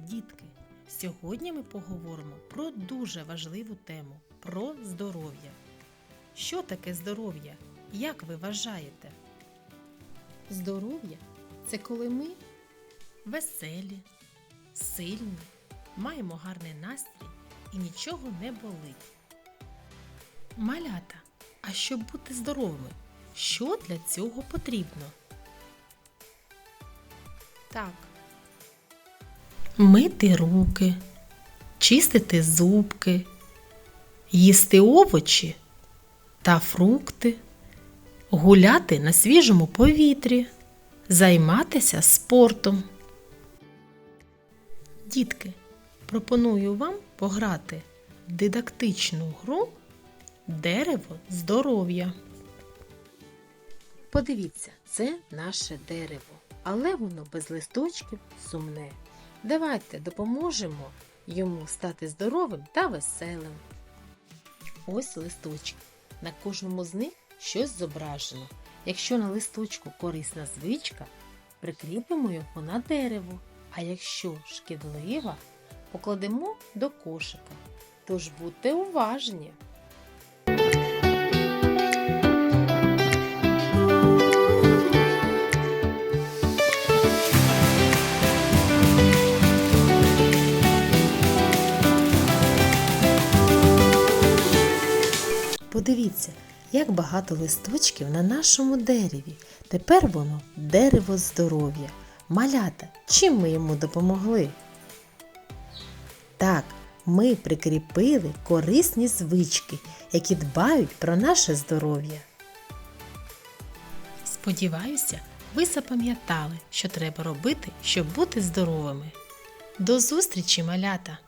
дітки! Сьогодні ми поговоримо про дуже важливу тему про здоров'я. Що таке здоров'я? Як ви вважаєте? Здоров'я це коли ми веселі, сильні, маємо гарний настрій і нічого не болить. Малята, а щоб бути здоровими, що для цього потрібно? Так. Мити руки, чистити зубки, їсти овочі та фрукти, гуляти на свіжому повітрі, займатися спортом. Дітки, пропоную вам пограти в дидактичну гру Дерево здоров'я. Подивіться, це наше дерево, але воно без листочків сумне. Давайте допоможемо йому стати здоровим та веселим. Ось листочки. На кожному з них щось зображено. Якщо на листочку корисна звичка, прикріпимо його на дерево, а якщо шкідлива, покладемо до кошика. Тож будьте уважні! Подивіться, як багато листочків на нашому дереві. Тепер воно дерево здоров'я. Малята, чим ми йому допомогли? Так, ми прикріпили корисні звички, які дбають про наше здоров'я. Сподіваюся, ви запам'ятали, що треба робити, щоб бути здоровими. До зустрічі, малята!